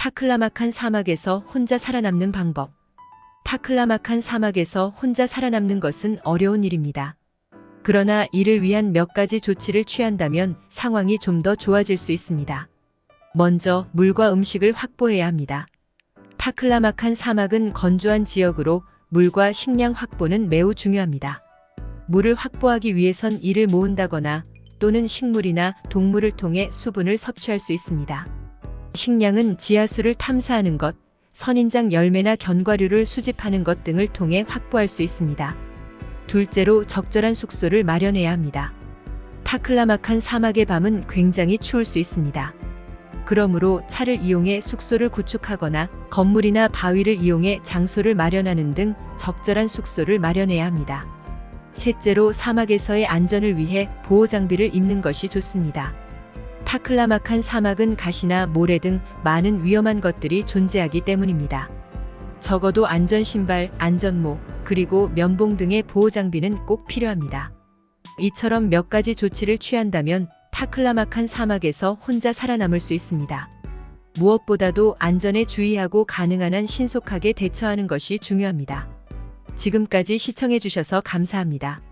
타클라마칸 사막에서 혼자 살아남는 방법. 타클라마칸 사막에서 혼자 살아남는 것은 어려운 일입니다. 그러나 이를 위한 몇 가지 조치를 취한다면 상황이 좀 더 좋아질 수 있습니다. 먼저 물과 음식을 확보해야 합니다. 타클라마칸 사막은 건조한 지역으로 물과 식량 확보는 매우 중요합니다. 물을 확보하기 위해선 이를 모은다거나 또는 식물이나 동물을 통해 수분을 섭취할 수 있습니다. 식량은 지하수를 탐사하는 것, 선인장 열매나 견과류를 수집하는 것 등을 통해 확보할 수 있습니다. 둘째로 적절한 숙소를 마련해야 합니다. 타클라마칸 사막의 밤은 굉장히 추울 수 있습니다. 그러므로 차를 이용해 숙소를 구축하거나 건물이나 바위를 이용해 장소를 마련하는 등 적절한 숙소를 마련해야 합니다. 셋째로 사막에서의 안전을 위해 보호 장비를 입는 것이 좋습니다. 타클라마칸 사막은 가시나 모래 등 많은 위험한 것들이 존재하기 때문입니다. 적어도 안전 신발, 안전모, 그리고 면봉 등의 보호 장비는 꼭 필요합니다. 이처럼 몇 가지 조치를 취한다면 타클라마칸 사막에서 혼자 살아남을 수 있습니다. 무엇보다도 안전에 주의하고 가능한 한 신속하게 대처하는 것이 중요합니다. 지금까지 시청해주셔서 감사합니다.